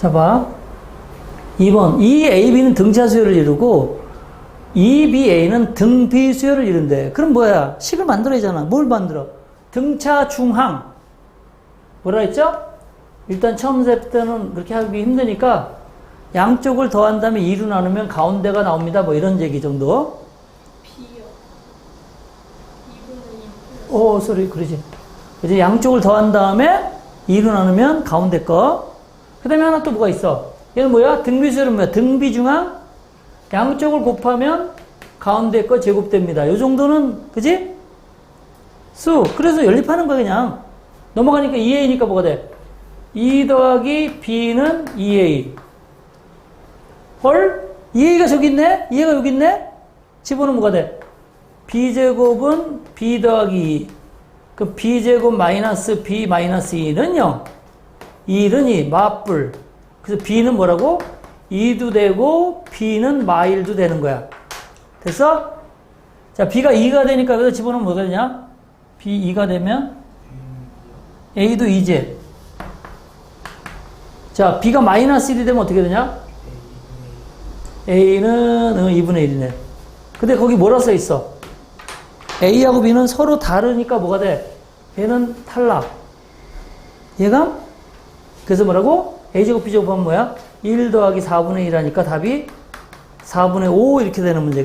자, 봐. 2번. 이 AB는 등차 수열을 이루고, 이 BA는 등비 수열을 이룬대. 그럼 뭐야? 식을 만들어야잖아. 뭘 만들어? 등차 중항. 뭐라 했죠? 일단 처음 셀 때는 그렇게 하기 힘드니까, 양쪽을 더한 다음에 2로 나누면 가운데가 나옵니다. 뭐 이런 얘기 정도. B요. 2분의 2 오, 소리, 그러지. 이제 양쪽을 더한 다음에 2로 나누면 가운데 거. 그 다음에 하나 또 뭐가 있어? 얘는 뭐야? 등비수열은 뭐야? 등비중앙 양쪽을 곱하면 가운데 거 제곱됩니다. 요 정도는 그지? 수. 그래서 연립하는 거야 그냥. 넘어가니까 2a니까 뭐가 돼? 2 더하기 b는 2a. 헐? 2a가 저기 있네? 2a가 여기 있네? 집어넣으면 뭐가 돼? b제곱은 b 더하기 2. 그 b제곱 마이너스 b 마이너스 2는 0. 이르니 맞불. 그래서 B는 뭐라고? 2도 되고 B는 마일도 되는 거야. 됐어? 자, B가 2가 되니까 여기서 집어넣으면 뭐가 되냐? B 2가 되면 A도 2제. 자, B가 마이너스 1이 되면 어떻게 되냐? A는 어, 2분의 1이네. 근데 거기 뭐라 써 있어? A하고 B는 서로 다르니까 뭐가 돼? 얘는 탈락. 얘가 그래서 뭐라고? A제곱 B제곱 하면 뭐야? 1 더하기 4분의 1 하니까 답이 4분의 5 이렇게 되는 문제.